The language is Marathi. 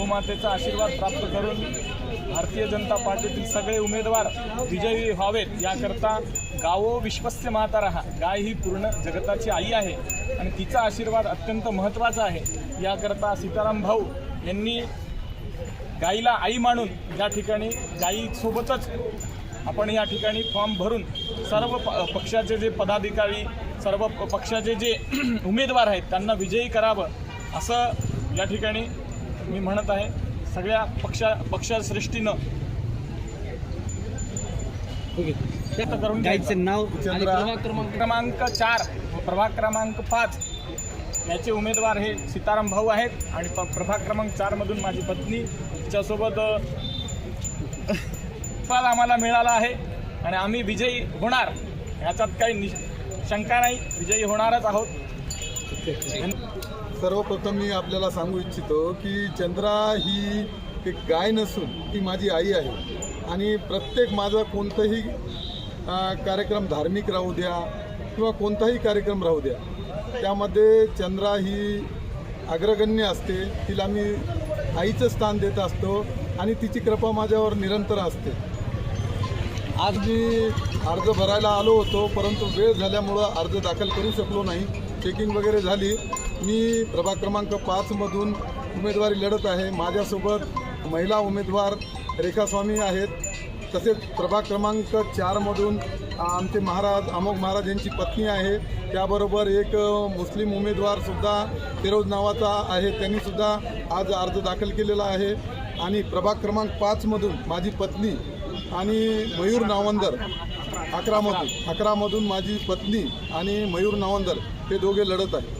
गोमातेचा आशीर्वाद प्राप्त करून भारतीय जनता पार्टीतील सगळे उमेदवार विजयी व्हावेत. याकरता गावो विश्वस्य माता रहा गाय ही पूर्ण जगताची आई आहे आणि तिचा आशीर्वाद अत्यंत महत्त्वाचा आहे. याकरता सीताराम भाऊ यांनी गाईला आई मानून या ठिकाणी गाईसोबतच आपण या ठिकाणी फॉर्म भरून सर्व प पक्षाचे जे पदाधिकारी सर्व प- पक्षाचे जे उमेदवार आहेत त्यांना विजयी करावं असं या ठिकाणी मी म्हणत आहे सगळ्या पक्षा पक्षश्रेष्ठीनं करून घ्यायचं. नाव क्रमांक चार. व प्रभाग क्रमांक पाच. याचे उमेदवार हे सीताराम भाऊ आहेत. आणि प प्रभाग क्रमांक चारमधून माझी पत्नी तिच्यासोबत पद आम्हाला मिळाला आहे. आणि आम्ही विजयी होणार. याच्यात काही शंका नाही. विजयी होणारच आहोत. सर्वप्रथम मी आपल्याला सांगू इच्छितो की चंद्रा ही एक गाय नसून ती माझी आई आहे. आणि प्रत्येक माझा कोणताही कार्यक्रम धार्मिक राहू द्या किंवा कोणताही कार्यक्रम राहू द्या त्यामध्ये चंद्रा ही अग्रगण्य असते. तिला मी आईचं स्थान देत असतो आणि तिची कृपा माझ्यावर निरंतर असते. आज मी अर्ज भरायला आलो होतो परंतु वेळ झाल्यामुळं अर्ज दाखल करू शकलो नाही. चेकिंग वगैरे झाली. मी प्रभाग क्रमांक पाचमधून उमेदवारी लढत आहे. माझ्यासोबत महिला उमेदवार रेखास्वामी आहेत. तसेच प्रभाग क्रमांक चारमधून आमचे महाराज अमोघ महाराज यांची पत्नी आहे. त्याबरोबर एक मुस्लिम उमेदवारसुद्धा फिरोज नावाचा आहे. त्यांनीसुद्धा आज अर्ज दाखल केलेला आहे. आणि प्रभाग क्रमांक पाचमधून माझी पत्नी आणि मयूर नावंदर अकरामधून अकरामधून माझी पत्नी आणि मयूर नावंदर हे दोघे लढत आहे